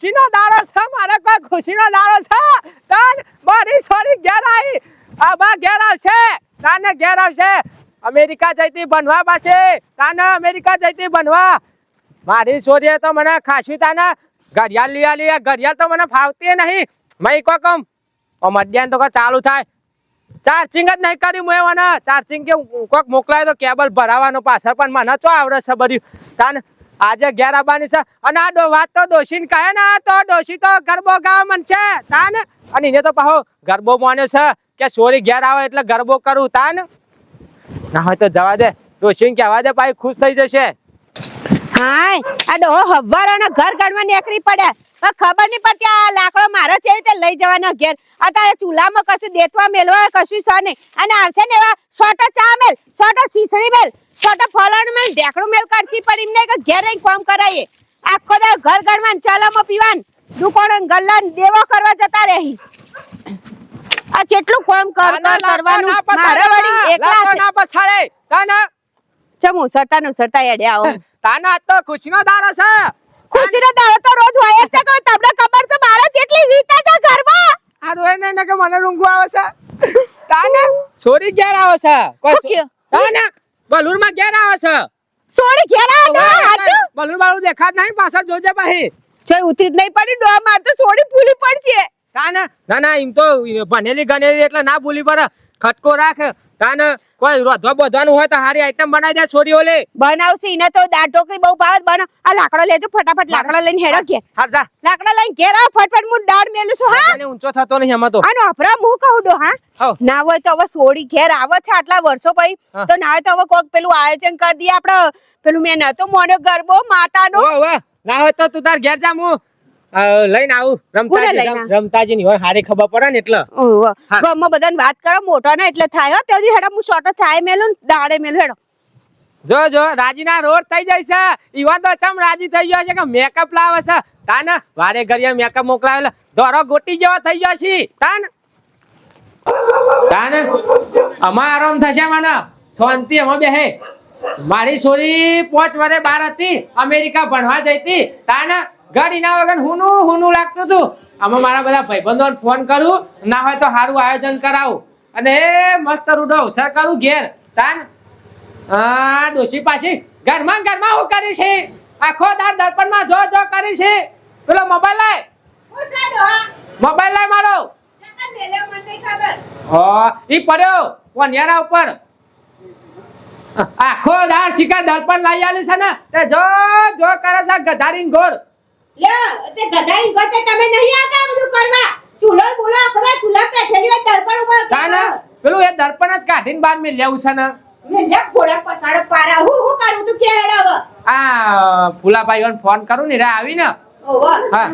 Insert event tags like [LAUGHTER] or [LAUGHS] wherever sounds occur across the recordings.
ખુશીનો દાડો છે, મારે કોઈ ખુશીનો દાડો છે? તન મારી સોરી ઘેર આવી આમાં ઘેર આવશે. તાને ઘેર આવશે. અમેરિકા જઈતી બનવા પાસે તાને અમેરિકા જઈતી બનવા. મારી સોરીએ તો મને ખાસી તાને ઘડિયાળ લઈ આલી. ઘડિયાળ તો મને ફાવતી નહીં. મેં કો કમ. મધ્યાહન તો કોઈ ચાલુ થાય. ચાર્જિંગ જ નહીં કર્યું મેં મને ચાર્જિંગ કે કોક મોકલાય તો કેબલ ભરાવાનો પાછળ. પણ મને ચો આવડે છે બધું? તાન આજે ઘેર આવવાની છે. અને આ વાત તો ડોશીને કહે ને તો દોષી તો ગરબો ગાવા મન છે તાન? અને એને તો પાહો ગરબો માને છે કે સોરી ઘેર આવે એટલે ગરબો કરું, તાન? ના હોય તો જવા દે. ડોશીને કહેવા દે પાછી ખુશ થઈ જશે. હાય, આ ડોહો હવારો ઘર નીકળી પડ્યા હવે ખબર નહીં પડતી આ લાકડો મારો છે રીતે લઈ જવાનો ઘેર. અત્યારે ચૂલામાં કશું દેતવા મેલવા કશું છે નહીં. અને આવશે ને એવા છોટો ચા મેલ છોટો સીસડી મેલ છોટો ફલાણું મેલ ઢેકડું મેલ કરશી પણ એમને કે ઘેર રહીને કામ કરાવીએ આખો દા ઘર ઘરમાં ચલામાં પીવાન દુકાનો ને ગલ્લા દેવો કરવા જતા રહી. આ જેટલું કામ કર કરવાનું મારા વળી એકલા છે. ના પછાડે. તાના ચમુ સટા નું સટા એડ્યા આવો. તાના તો ખુશીનો દારો છે. ખુશીનો દાડો તો રોજ હોય જ છે કે તમને ખબર તો મારે જેટલી વીતે છે ઘરમાં? આ રોય ને ને કે મને રૂંગું આવે છે. તાને સોરી ઘેર આવે છે. કોઈ તાને બલુરમાં ઘેર આવે છે. સોરી ઘેરા તો? હાચું? બલુર વાળું દેખાત નહીં પાછળ જોજે પાહી જોઈ ઉતરી જ નહીં પડી ડો માર તો સોડી પડ છે તાને ના ના એમ તો ભણેલી ગણેલી એટલે ના ભૂલી પર ખટકો રાખ તાને કોઈ રોધવા બોધવાનું હોય તો હારી આઈટમ બનાવી દે છોરી ઓલે બનાવશે એને તો દાળ ઢોકળી બહુ ભાવે બનાવ આ લાકડો લેજો ફટાફટ લાકડો લઈને હેડો કે હાર જા. લાકડા લઈને ઘેર આવો ફટફટ હું દાળ મેલું છું હા? તને ઊંચો થતો નહીં આમાં તો. આનો અપરા હું કહું દો હા? ના હોય તો હવે છોડી ઘેર આવે છે આટલા વર્ષો પછી. તો ના હોય તો હવે કોક પેલું આયોજન કરી દઈએ આપણે. પેલું મેં નતો મોનો ગરબો માતાનો. ના હોય તો તું તાર ઘેર જા હું લઈને આવું. રમતાજી રમતાજી ની હોય હારી ખબર પડે ને એટલે. ગમો બધાને વાત કરો મોટો ને એટલે થાય ત્યાંથી હેડો હું શોટો ચાય મેલું ને દાડે મેલું હેડો. જો જો રાજીના રોડ થઈ જાય છે. ઈવા તો ચમ રાજી થઈ ગયો છે કે મેકઅપ લાવે છે? તાન વારે ઘરિયા મેકઅપ મોકલાવેલો દોરો ગોટી જેવો થઈ ગયો છે. તાન. તાન અમાર આરામ થશે મને. શાંતિ અમે બેહે. મારી છોરી પોચ વરે બાર હતી. અમેરિકા ભણવા જઈતી તાન ઘર ઇના વગર હુનું હુનું લાગતું હતું. આમાં મારા બધા ભાઈબંધોને ફોન કરું ના હોય તો સારું આયોજન કરાવું. અને એ મસ્ત રૂડો અવસર કરું ઘેર. તાન આ ડોશી પાછી ઘરમાં ઘરમાં હું કરી છે? આખો દાર દર્પણમાં જો જો કરી છે. પેલો મોબાઈલ લાય. મોબાઈલ લાય મારો. હા ઈ પડ્યો વનિયારા ઉપર. આખો દાર શિકાર દર્પણ લઈ આલી છે ને. તે જો જો કરે છે ગધારીન ઘોર તાને પેલું એ દર્પણ જ કાઢીને બહાર મેં લેવું છે ને. આ ફૂલાભાઈ ફોન કરું ને રે આવી ને. હા.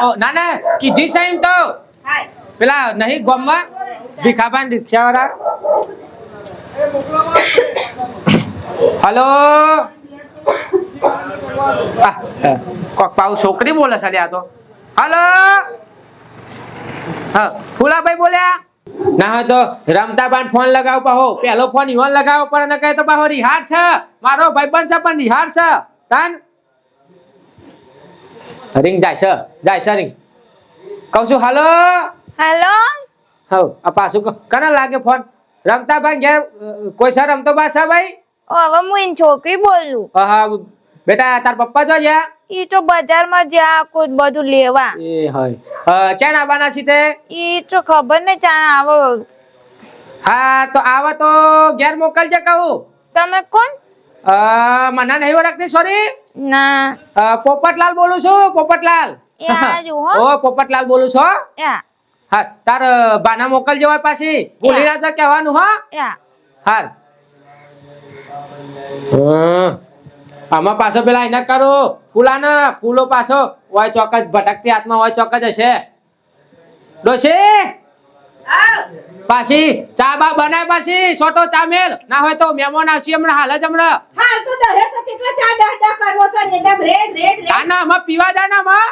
ઓ, ના ના. કીધી છે એમ તો. પેલા નહીં ગોમમાં ભીખાભાઈ રિક્ષાવાળા. હલો [COUGHS] કોક પાઉ છોકરી બોલે છે આ તો. હલો. હા ફુલાભાઈ બોલ્યા? ના હોય તો રમતાબાન ફોન લગાવ પાહો. પેલો ફોન ઈવન લગાવો પર ને કહે તો પાહો રિહાર છે. મારો ભાઈબંધ છે પણ રિહાર છે. તન. રિંગ જાય છે. જાય છે રિંગ. કહું છું હાલો. હેલો. હવ આ પાછું ક- કને લાગે ફોન? રમતા ભાઈ ઘેર કોઈ સર રમતો બા છે ભાઈ હવે હું એની છોકરી બોલું. હા, હા બેટા તાર પપ્પા જો ગયા ઈ તો બજારમાં જ્યાં કોઈ બધું લેવા. એ હોય. ચેન આવવાના છે તે? ઈ તો ખબર ને ચાણ આવો. હા તો આવા તો ઘેર મોકલજે કહું. તમે કોણ? અ, મને નહીં ઓળખતી સોરી ના. પોપટલાલ બોલું છું પોપટલાલ. ઓ પોપટલાલ બોલું છો હા. તાર બાના મોકલજો હોય પાછી. ભૂલી રાજા કહેવાનું હો. હા હાર. હમ. આમાં પાછો પેલા એના કરો. ફૂલાના ફૂલો પાછો. હોય ચોક્કસ ભટકતી હાથમાં હોય ચોક્કસ હશે. ડોશી! પાછી ચા બા બનાય પાછી. સોટો ચા મેલ. ના હોય તો મહેમાન આવશે હમણાં. હાલ જ હમણાં. ના ના આમાં પીવા જાય ને આમાં.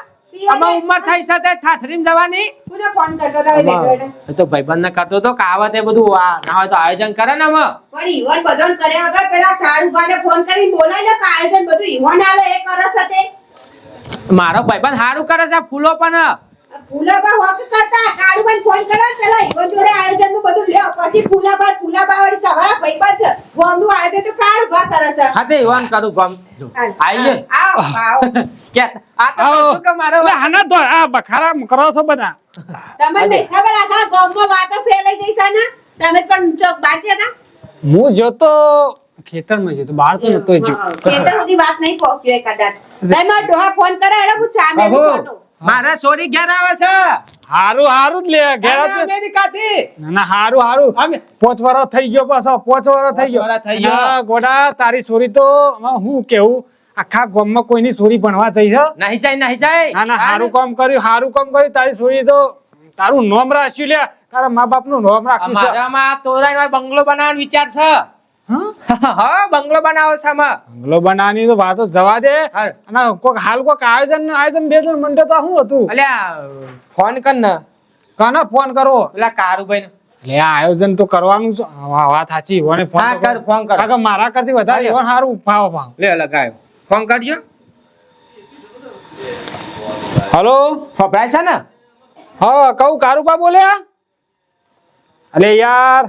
આમાં ઉંમર થઈ સાથે તે ઠાઠરીમ જવાની. આમાં એ તો ભાઈબંધ ને કરતો તો કે આવા તે બધું આ ના હોય તો આયોજન કરે ને આમાં. પણ ઈવન બધોન કર્યા વગર પેલા કાળુભાઈને ફોન કરીને બોલાવી લે કે આયોજન બધું ઈવન આલે એ કરસ હતે મારો ભાઈબંધ સારું કરે છે ફૂલો પણ. ફૂલાબા વોક કરતા ફોન કરે પેલા ઈવન જોડે આયોજનનું બધું લ્યો પછી ફૂલાબા ફૂલાબા વાળી તમારા ભાઈબંધ ફોન ગોમનું આયોજન તો કાળુભા કરે છે. હા તે ઈવન કરું ગમ. આઈ ગયો ને? આવો [LAUGHS] આવો. કે આ તો આવો. શું કે મારો એટલે આના તો આ બખારા કરો છો બધા. તમને નહીં ખબર આખા ગામમાં વાતો ફેલાઈ ગઈ છે ને? તમે પણ ચોક ને હું જોતો ખેતરમાં જોતો બહાર તો નતો ખેતર સુધી વાત નહીં પહોંચ્યો કદાચ ફોન કરે હું ચામે અહો, ફોટો. મારા સોરી ઘેર આવે છે. હારું હારું જ લે. ઘેર અને હતો. અમેરિકાથી. ના ના હારું હારું. અમે પોચ વરસ થઈ ગયો પાછો પોચ વરસ થઈ ગયો. થઈ ગયો. ગોડા તારી સોરી તો હું કેવું? આખા ગામમાં કોઈની સોરી ભણવા જઈ છે? નહીં જાય નહીં જાય. ના ના હારું કામ કર્યું હારું કામ કર્યું. તારી સોરી તો તારું નોમ રાખ્યું લે. તારા મા બાપનું નોમ રાખ્યું છે. મારામાં તોરાઈ બંગલો બનાવવાનો વિચાર છે. [LAUGHS] હા? બંગલો બનાવો સામા. બંગલો બનાવવાની તો વાતો જવા દે. અને કોક હાલ કોક આયોજન આયોજન બે જણ મંડે તો શું હતું? અલ્યા ફોન કર ને. કને ફોન કરો? એટલે કારુભાઈ એટલે આયોજન તો કરવાનું છે. વાત સાચી ઓને ફોન કર, ફોન કર. કાકા મારા કરતી વધારે હા, સારું હારું ફાવ ફાવ. લે લગાયો ફોન કરજો. હલો? ફપરાય છે ને? હા કહું કારુબા બોલ્યા? અલે યાર.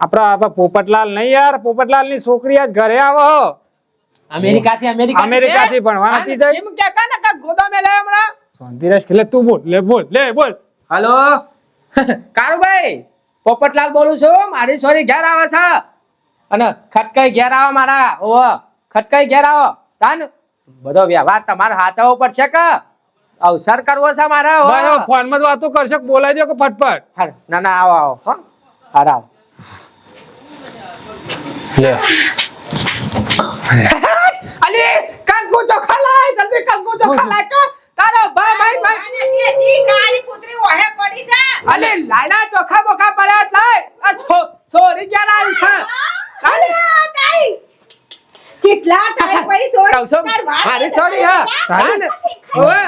આપડા આપડા પોપટલાલ નહીં યાર પોપટલાલની છોકરી આજ ઘરે આવો. અમેરિકા થી ભણવા નથી જાય. એમ કે કા કા ગોદામે લે હમણાં? શાંતિરાજ એટલે તું બોલ લે બોલ લે બોલ. હાલો? [LAUGHS] કારુભાઈ પોપટલાલ બોલું છું મારી સોરી ઘેર આવે છે. અને ખટકાઈ ઘેર આવો મારા ઓહો ખટકાઈ ઘેર આવો. તાન બધો વ્યવહાર તમારે સાચવવો પડશે કે? અવસર કરવો છે મારા. ફોનમાં જ વાતો કરશે બોલાઈ દો કે ફટફટ? ના ના આવો આવો હા. આવો. લે. [LAUGHS] અલી કંકુ ચોખા લાય જલ્દી કંકુ ચોખા લાય કા? તારો ભાઈ ભાઈ ભાઈ. જે જી ગાડી કૂતરી ઓહે પડી છે. અલી લાડા ચોખા બોખા પડ્યા થાય લાય. આ છો સોરી ક્યાં આવી છે? તારી અલ્યા, તારી કેટલા ટાઈમ પછી સોરી તાર વાત મારી નહીં સોરી હા. તારી. ઓવે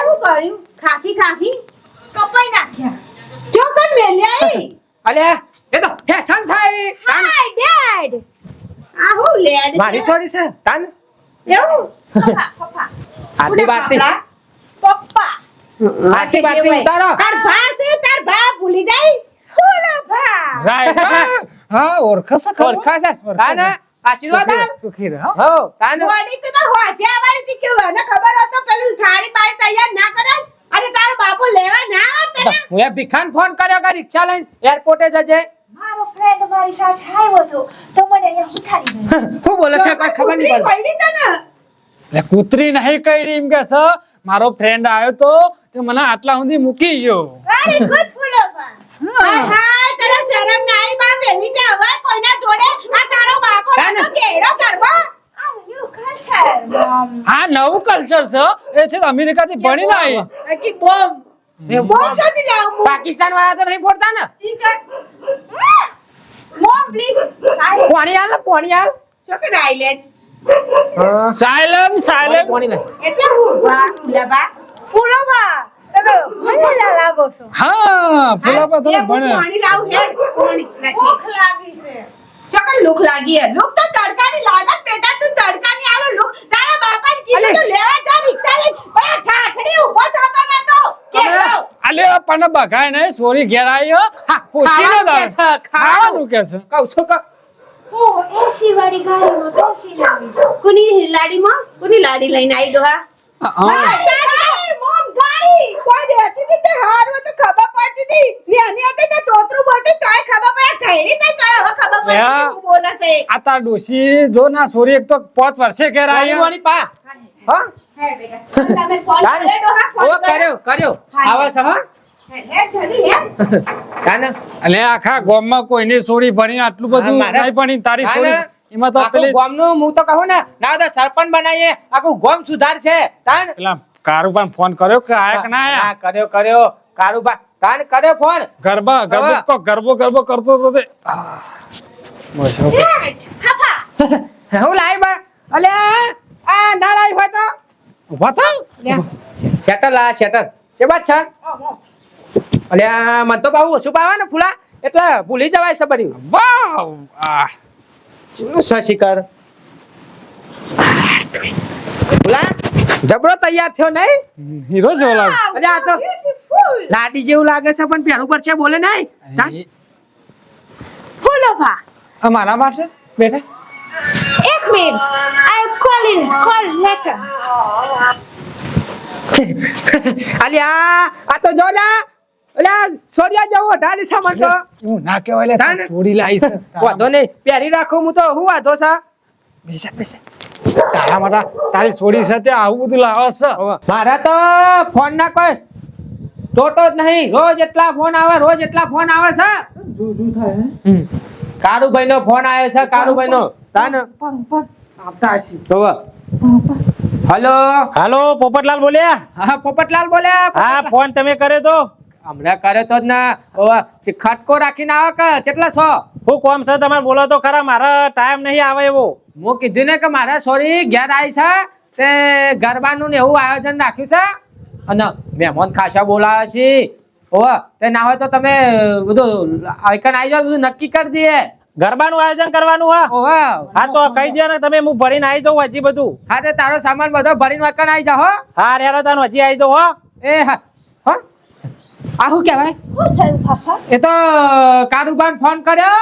એવું કર્યું? ખાખી ખાખી. કપાઈ નાખ્યા. ચોકન મેલ્યા ઈ. અલ્યા એ તો ફેશન છે હાય ડેડ. આ હું લેડ મારી સોરી છે તાન. એવું? પપ્પા પપ્પા. આટલી વાતની પપ્પા. આટલી વાતની ઉતારો. તાર ભા છે તાર ભા ભૂલી જાય. ઓલો ભા રાઈટ હા. ઓળખે છે ખબર? ઓળખા છે. તાન આશીર્વાદ સુખી રહો હો. તાન. મોડી તો હોજે આવવાની હતી કે મને ખબર હતો પેલું થાળી બાળી તૈયાર ના કરે બાપુ લેવા ના આવે ને [LAUGHS] હું એ ભિખાન ફોન કર્યો કે રિક્ષા લઈને એરપોર્ટે જજે. મારો ફ્રેન્ડ મારી સાથે આવ્યો હતો તો મને અહીંયા ઉઠાડી ગયો [LAUGHS] શું બોલે છે? કોઈ ખબર નહીં પડતી. પડી તને? એટલે કૂતરી નહીં કઈ એમ કે છે મારો ફ્રેન્ડ આવ્યો તો તે મને આટલા સુધી મૂકી ગયો. વેરી ગુડ ફૂલોબા હાય હાય તને શરમ ના આવી બાપ એવી તે હવે કોઈના જોડે. આ તારો બાપો તો કેડો કરવો આ નવું કલ્ચર છે. એ છે અમેરિકાથી ભણી ના આવી. બોમ્બ પાકિસ્તાન વાળા તો નહીં ફોડતા ને. મોમ પ્લીઝ પાણી હાલ ને, પાણી આલ ચોકડ આઈલેન્ડ સાયલન્ટ. સાયલન્ટ પાણી નહીં એટલે હું? બા તમે ભણેલા લાગો છો. હા પર તમે એ ભણે પાણી લાવું હે પાણી નથી. ભૂખ લાગી છે. ચોકડ લુક લાગી હે. લુક તો તડકાની લાગત બેટા તું તડકાની આલો લુક. તારા બાપાને કીધું તો લેવા જા રિક્ષા લઈ પણ ઠાઠડી ઊભો થતો નતો. કેડો અલે. પણ બગાય નહીં સોરી ઘેર આવ્યો પૂછી લો છે, ખાવાનું. કે છે? કહું છું કે હું એસી વાળી ગાડીમાં આવી છું કોની લાડીમાં? કોની લાડી લઈને આવી ડોહા હા. કોઈ દેતી હતી તે હારું તો ખબર પડતી હતી. નેની હતી ને તોતરું બોલતી તોય ખબર પડે. ખૈરી થઈ તોય હવે ખબર પડે યા. બોલે છે. આ તાર ડોશી જો ના સોરી એક તો 5 વર્ષે ઘેર આવ્યો વાળી પા. હા? હે બેટા. તમે ફોન તાન કરે ફોન કર્યો કર્યો. હા. આવે છે હા? હે હે જલ્દી હે [LAUGHS] તાન? એટલે આખા ગામમાં કોઈની સોરી ભણી આટલું બધું મારા- નહીં ભણી તારી સોરી એમાં તો પેલી ગામનું હું તો કહું ને ના તો સરપંચ બનાવીએ. આખું ગોમ સુધાર છે તાન પેલા કારુબાન ફોન કર્યો કે આયા કે ના આયા? કર્યો કર્યો. કારુબા તાન કર્યો ફોન? ગરબા ગરબો તો કો- ગરબો ગરબો કરતો તો તે. [LAUGHS] હું લાઈ બા? અલે આ ના લાવી હોય તો? ઊભા થા. શેટર લા શેટર. છે બાત છે? અલે આ મન તો બાબુ ઓછું પાવા ને ફૂલા. એટલે ભૂલી જવાય છે બધું વાવ આ. ચેવું છે ફૂલા? જબરો તૈયાર થયો નહીં? હીરો જેવો લાગે આ તો લાડી જેવું લાગે છે પણ પહેરું પર છે બોલે નહીં. બોલો ભા. આ મારા માટે? બેટા. એક minute. I am calling call letter Ali આ તો જો લા. અલ્યા છોડિયા જેવો ઢાડી સામાન મને તો. હું ના કહેવાય લે છોડી છે. વાંધો નહીં. પહેરી રાખું હું તો હું વાંધો છે? તારા માટે તારી છોડી સાથે આવું બધું લાવે મારા તો ફોન ના કોઈ ટોટો જ નહીં. રોજ એટલા ફોન આવે રોજ એટલા ફોન આવે છે. કારુભાઈ નો ફોન આવ્યો છે કારુભાઈ નો તાન. આપતા હશે હલો. હાલો પોપટલાલ બોલ્યા? હા પોપટલાલ બોલ્યા. હા ફોન તમે કર્યો તો? હમણાં કરે તો જ ના. ખટકો રાખીને આવો કે કેટલા છો હું કોમ છે તમારે બોલો તો ખરા મારા ટાઈમ નહીં આવે એવો. હું કીધું ને કે મારા સોરી ઘેર આવી છે તે ગરબાનું ને એવું આયોજન રાખ્યું છે? અને મહેમાન ખાસા બોલાવે છે. ઓવા તે ના હોય તો તમે બધું આઈકન આવી જાવ બધું નક્કી કરી દઈએ. ગરબાનું આયોજન કરવાનું હા? હા તો કહી દો ને તમે હું ભરીને આવી જાઉં હજી બધું. હા તે તારો સામાન બધો ભરીને વાકન આવી જાઓ હો. હા રેડો તાનું હજી આવી જાઉં હો. એ હા. હા. આ શું કહેવાય? એ તો કારુબાન ફોન કર્યો.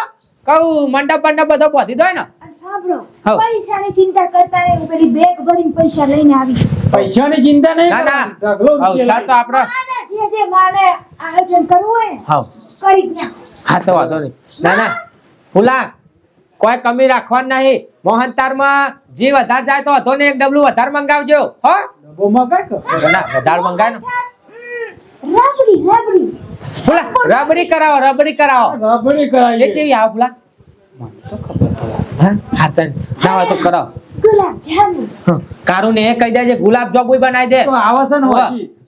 કહું મંડપ મંડપ બધો પહોંચી દો ને? સાંભળો હા. પૈસાની ચિંતા કરતા નહીં હું પેલી બેગ ભરીને પૈસા લઈને આવી પૈસાની ચિંતા નહીં? ના ના. ઢગલો તો આપડે જે જે માને આયોજન કરવું હોય ને હા કરી જ હા તો વાંધો નહીં. ના ના. ફુલા કોઈ કમી રાખવાની નહીં. મોહનતારમાં જે વધારે જાય તો વધો ને એક ડબલું વધારે મંગાવજો હો. ડબ્બોમાં કઈ વધારે મંગાય ને. રબડી રબડી. ફુલા રબડી કરાવો રબડી કરાવો. રબડી એ ચેવી આવો ફુલા હા હા તને ના હોય તો કરાવો ગુલાબ જાંબુ કારું ને એ કહી દેજે ગુલાબ જાંબુ બનાવી દે. તો આવે છે ને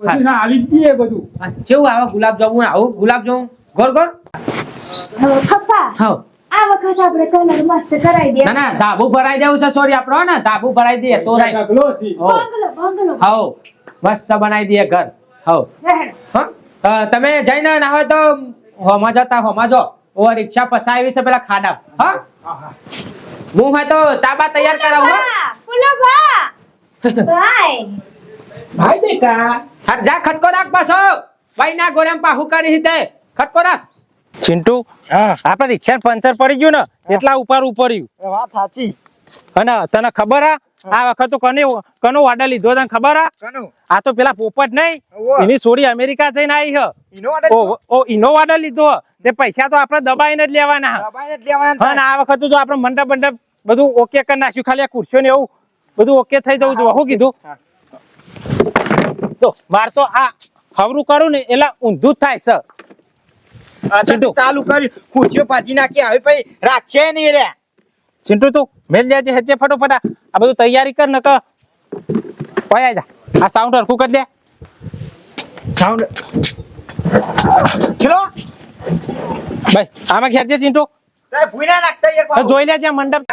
પછી ના આલી જ બધું. કેવું આવે ગુલાબ જાંબુ આવું? ગુલાબ જાંબુ ગોર ગોર પપ્પા હા. આ વખત આપણે કલર મસ્ત કરાવી દે. ના ના ધાબુ ભરાઈ દેવું છે સોરી આપણો ને ધાબુ ભરાઈ દે તો રાઈ બંગલો બંગલો. હો મસ્ત બનાવી દે ઘર. હા. હં? અ, તમે જઈને ના હોય તો હોમાં જતા હોમાં જો. ઓ રિક્ષા પસાવી છે પેલા ખાડા. હા? હું હોય તો ચાબા તૈયાર કરાવું હા? ફૂલો બાય ભાઈ. દેકા હર જા ખટકો રાખ પાછો. ભાઈ ના ગોરેમ પાહુ કરી હિતે ખટકો રાખ. ચિંટુ આપણે રિક્ષા પંચર પડી ગયું ને એટલા ઉપર ઉપર્યું વાત સાચી. અને તને ખબર આ? આ વખત તો કને કનો ઓર્ડર લીધો તને ખબર આ? આ તો પેલા પોપટ નહીં. એની છોડી અમેરિકા થઈને આવી હ. ઓ ઓ ઇનો ઓર્ડર લીધો તે પૈસા તો આપણે દબાઈને જ લેવાના હ. દબાઈને જ લેવાના હા ને આ વખત તો આપણે મંડપ મંડપ બધું ઓકે કરી નાખ્યું ખાલી આ ખુરશીઓ ને એવું બધું ઓકે થઈ જવું જોઈએ. શું કીધું? તો માર તો આ હવરું કરું ને એટલે ઊંધું જ થાય સર. ચાલુ કર્યું. ખુરશીઓ પાછી નાખી હવે પછી રાખશે નહીં રે. ચિંટુ તું મેલ જાજે હેચે ફટોફટ આ. આ બધું તૈયારી કર નક કોઈ આજા જા. આ સાઉન્ડ હરખું કરી દે. સાઉન્ડ ચલો. બસ આમાં ઘેર છે ચિંટુ. જોઈ લેજે મંડપ.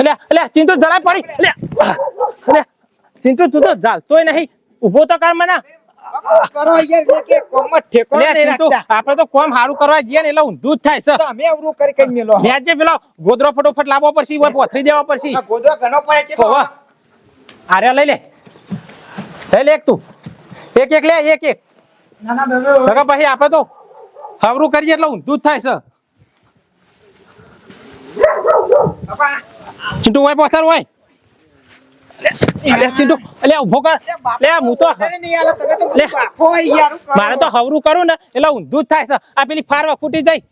અલ્યા અલ્યા ચિંટુ જરાય પડી. અલ્યા અલ્યા ચિંટુ તું તો ચાલતોય નહીં. ઊભો તો કર મને. કરો યાર કે- કે કોમમાં ઠેકોણો નહીં રાખતા. આપણે તો કોમ કરવા જઈએ ને એટલે ઊંધું જ થાય છે તો અમે અવરું કરી કરી મેલો. લેજે પેલો ગોદરો ફટોફટ લાવવો પડશે ઓય પોથરી દેવા પડશે. આ ઘણો પડે છે આરે લઈ લે. લઈ લે એક તું. એક એક લે એક એક. ના બેબે આપણે તો હવરું કરીએ એટલે ઊંધું જ થાય છે ચિંટુ હોય પોસર હોય કર. લે હું તો તો? મારે તો હવરું કરું ને એટલે ઊંધું જ થાય છે. આ પેલી ફારવા ખૂટી જાય.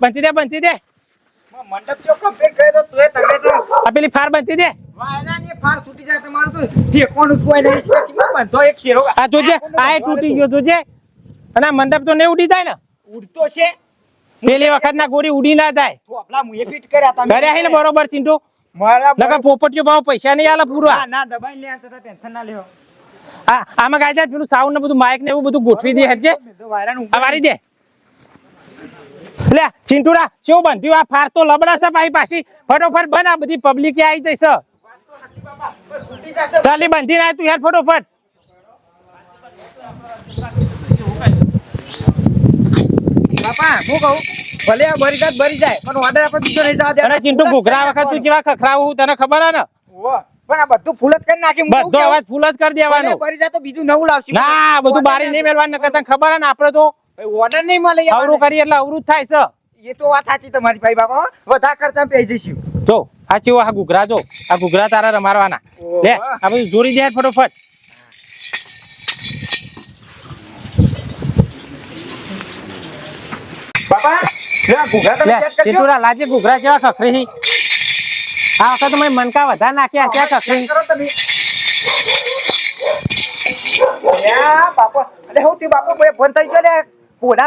બનતી દે બનતી દે. મંડપ જો complete કર્યો તો તમે તો આ પેલી ફાર બનતી દે. વાયરાની ફાર છૂટી જાય તમારું તો ઠેકોણું કોઈ નહીં. સ્કેચમાં બંધો એક શેરો. આ જોજે આ તૂટી ગયો જોજે. અને મંડપ તો નહીં ઉડી જાય ને. ઉડતો છે. પેલી વખત ના ગોળી ઉડી ના જાય. થોપલા મુએ ફિટ કર્યા તમે. બરોબર ચિંટુ મારા નકર ભાવ પૈસા નહીં આલે પૂરા. ના દબાઈ લે તો ટેન્શન ના લ્યો. આ આમાં ગાય જાય પેલું સાઉન્ડ ને બધું માઇક ને એવું બધું ગોઠવી દે હરજે આ વારી દે. લે ચિંટુડા કેવું બંધ્યું? આ ફાર તો લબડા છે ભાઈ પાછી. ફટોફટ બના બધી પબ્લિક આવી જશે. ચાલી બંધી ના તું યાર ફટોફટ. બાપા હું કહું? ભલે આ ભરી જાય ભરી જાય પણ ઓર્ડર આપણે બીજો નહીં જવા દે અરે ચિંટુ ઘૂઘરા વખત તું જેવા ખખરાવું હું તને ખબર હે ને? ઓહો. પણ આ બધું ફૂલ જ કરી નાખી હું બધો? અવાજ ફૂલ જ કરી દેવાનું. ભરી જાય તો બીજું નવું લાવશું. ના બધું બારી નહીં મેળવાનું નકર તને ખબર હે ને આપણે તો? ઓર્ડર નહીં મળે અવરું કરી એટલે અવરું થાય છે. એ તો વાત સાચી તમારી ભાઈ બાપા હો. વધારે ખર્ચા પે જઈશું. જો આ ચેવો આ ઘૂઘરા જો આ ઘૂઘરા તારા રમાડવાના. લે આ બધું જોડી દે ફટોફટ. બાપા ચિતુરા લાજે ઘૂઘરા કેવા ખખરી આ વખત મેં મનકા વધારે નાખ્યા ત્યાં ખખરી કરો તમે. અરે હું તે બાપા ફોન થઈ ગયો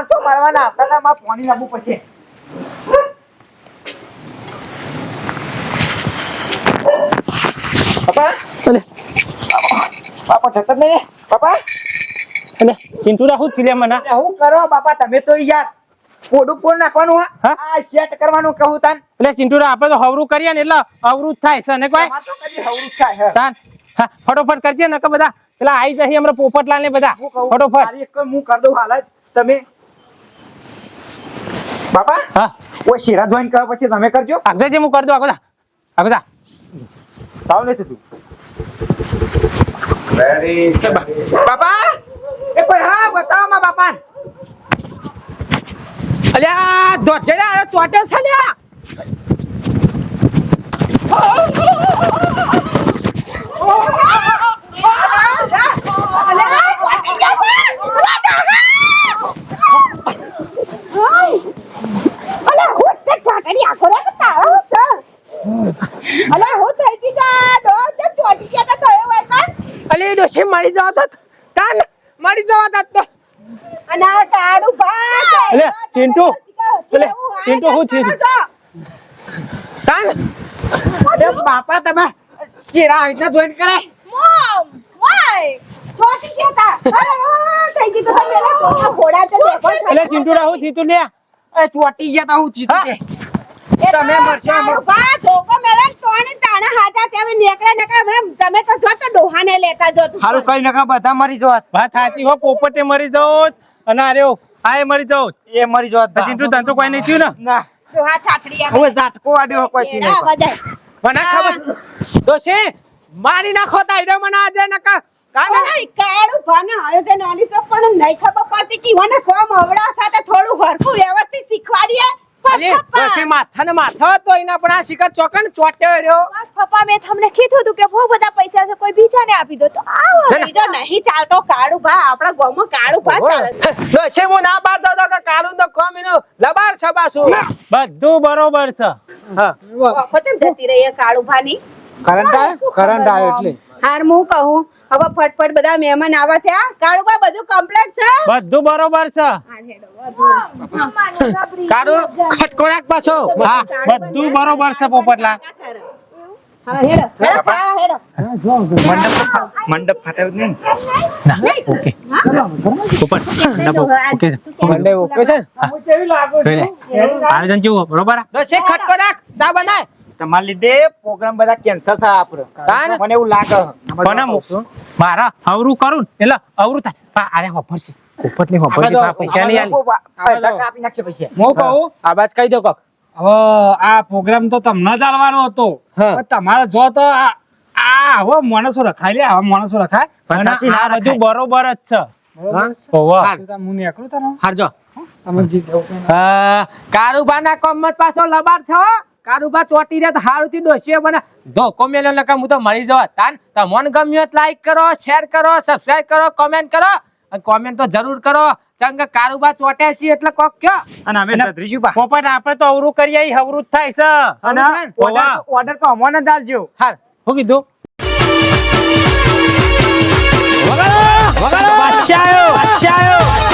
તો મારવાના આવતા હતા માં પાણી લાવવું બાપા અલે. બાપા જતો નહીં બાપા. અલે ચિંતુરા હું થયું મને? શું કરો બાપા તમે તો યાર કોડું કોડ નાખવાનું હા. હા? આ સેટ કરવાનું કહું તાન. એટલે ચિંતુરા આપણે તો હવરું કરીએ ને એટલે અવરું થાય છે ને કોઈ? તમારે તો કદી હવરું થાય તાન હા ફટોફટ કરજે ને બધા. પેલા આઈ જશે હમણાં પોપટલાલ ને બધા. ફટોફટ. એક હું કરી દઉં હાલ તમે બાપા હા. ઓય શેરા ધોઈને કહો પછી તમે કરજો. આગળ જે હું કરી દઉં આગળ આગળ નથી તું બાપા એ કોઈ હા બતાવો માં બાપા અલ્યા દોઢેડા આ ચોટ્યો છે લ્યા ચોટી અલી ડોશી મરી જવા તો. તાન મરી જવા ચિંટુ. ચિંટુ, હું થયું? તાન. અરે બાપા તમે શેરા આવી રીતના જોઈન કરે? મોમ વાય ચોટી ગયા અરે થઈ ગઈ તો તમે પેલા તો ઘોડા તે એટલે ચિંતુરા હું થયું તું એ ચોટી ગયા હું જીતું તે તમે મરશો એમ. ધોકો મેલા તોણે તાણા હાથા તમે નીકળે નકા હમણાં તમે તો જો તો ડોહાને લેતા જો. હારું કઈ નકા બધા મરી જવાત. વાત સાચી હો પોપટે મરી જાવ અને અરે આય મરી જાવ એ મરી જવાત ચિંટુ તને તો કોઈ નહીં થયું ને? ના. હવે ઝાટકો આડ્યો કોઈ થી નહીં મને ખબર. ડોશી મારી નાખો તાઈડો મને આજે નકા કાને? કાળું ભાને આયો તે નાની તો પણ નહીં ખબર પડતી કે મને કોમ અવડા સાથે થોડું હરખું વ્યવસ્થિત શીખવાડીએ. અલી ડોશી માથા ને માથા હતો એના પણ આ શિખર ચોકન ચોટ્યો રહ્યો પપ્પા મેં તમને કીધું હતું કે બહુ બધા પૈસા છે કોઈ બીજાને આપી દો. તો આવો ઈ નહીં ચાલતો કાળું ભા આપણા ગામમાં કાળું ભા ચાલે ડોશી [LAUGHS] હું ના કે કાળું તો કોમ એનું લબાડ છબાસું બધું બરોબર છે. હા. વખત જતી રહી એ કાળું ભાની? કરંટ આવ્યો કરંટ આવ્યો એટલે. હાર હું કહું હવે ફટફટ બધા મહેમાન આવા થયા. કાળું ભા બધું કમ્પ્લીટ છે? બધું બરોબર છે. કાળું ખટકોરાક પાછો. હા બધું બરોબર છે પોપટલા. હા હેડો હેડો હા હેડો. મંડપ મંડપ નહીં. ને? ઓકે. પોપટ ઓકે છે. મંડે ઓકે છે? આયોજન કેવું બરોબર? આ? ડોશી ખટકોરાક ચા બનાય. તમારા લીધે પ્રોગ્રામ બધા કેન્સલ થાય આપણો? મને એવું લાગે. કોને મૂકશું મારા અવરું કરું એટલે અવરું થાય. અરે આરે હોફરશે પોપટની હોફરશે છે પૈસા નહીં આલી. પૈસા કાપી નાખશે પૈસા. હું કહું? આ બાજ કહી દો કોક. હવે આ પ્રોગ્રામ તો તમને ચાલવાનો હતો. પણ તમારે જો તો આ હવે માણસો રખાય લે હવે માણસો રખાય. પણ આ બધું બરોબર જ છે. હા? હોવે. હાર. તો હું નીકળું તને હારજો તમે જી જવું કારુબા ના કોમત પાછો લબાર છો? કારુબા ચોટી રહ્યા હારુથી ડોસીએ બને ધોકો મેલ્યો લખા હું તો મળી જવા તાન તમને ગમ્યું હોય લાઈક કરો શેર કરો સબસ્ક્રાઇબ કરો કોમેન્ટ કરો અને કોમેન્ટ તો જરૂર કરો ચંગ કારુબા ચોટ્યા છીએ એટલે કોક કયો અને અમે ધરીશું પોપટ આપણે તો અવરું કરીએ ઈ અવરું જ થાય છે અને ઓર્ડર તો- અમોને જ આલજો હાર શું કીધું વગાડો વગાડો પાછા આવ્યો